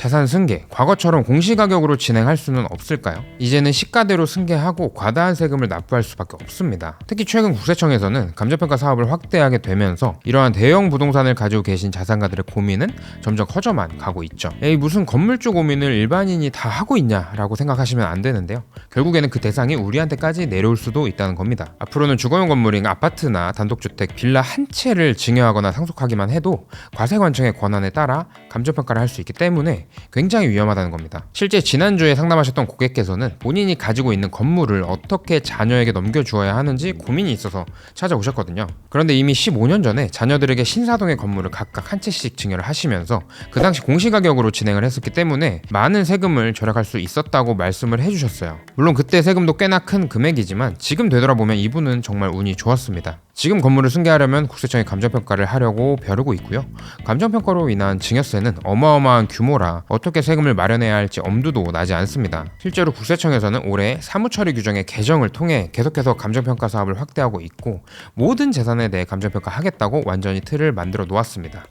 자산 승계, 과거처럼 공시가격으로 진행할 수는 없을까요? 이제는 시가대로 승계하고 과다한 세금을 납부할 수밖에 없습니다. 특히 최근 국세청에서는 감정평가 사업을 확대하게 되면서 이러한 대형 부동산을 가지고 계신 자산가들의 고민은 점점 커져만 가고 있죠. 에이 무슨 건물주 고민을 일반인이 다 하고 있냐라고 생각하시면 안 되는데요. 결국에는 그 대상이 우리한테까지 내려올 수도 있다는 겁니다. 앞으로는 주거용 건물인 아파트나 단독주택, 빌라 한 채를 증여하거나 상속하기만 해도 과세관청의 권한에 따라 감정평가를 할 수 있기 때문에 굉장히 위험하다는 겁니다. 실제 지난주에 상담하셨던 고객께서는 본인이 가지고 있는 건물을 어떻게 자녀에게 넘겨주어야 하는지 고민이 있어서 찾아오셨거든요. 그런데 이미 15년 전에 자녀들에게 신사동의 건물을 각각 한 채씩 증여를 하시면서 그 당시 공시가격으로 진행을 했었기 때문에 많은 세금을 절약할 수 있었다고 말씀을 해주셨어요. 물론 그때 세금도 꽤나 큰 금액이지만 지금 되돌아보면 이분은 정말 운이 좋았습니다. 지금 건물을 승계하려면 국세청이 감정평가를 하려고 벼르고 있고요. 감정평가로 인한 증여세는 어마어마한 규모라 어떻게 세금을 마련해야 할지 엄두도 나지 않습니다. 실제로 국세청에서는 올해 사무처리 규정의 개정을 통해 계속해서 감정평가 사업을 확대하고 있고 모든 재산에 대해 감정평가 하겠다고 완전히 틀을 만들어 놓았습니다.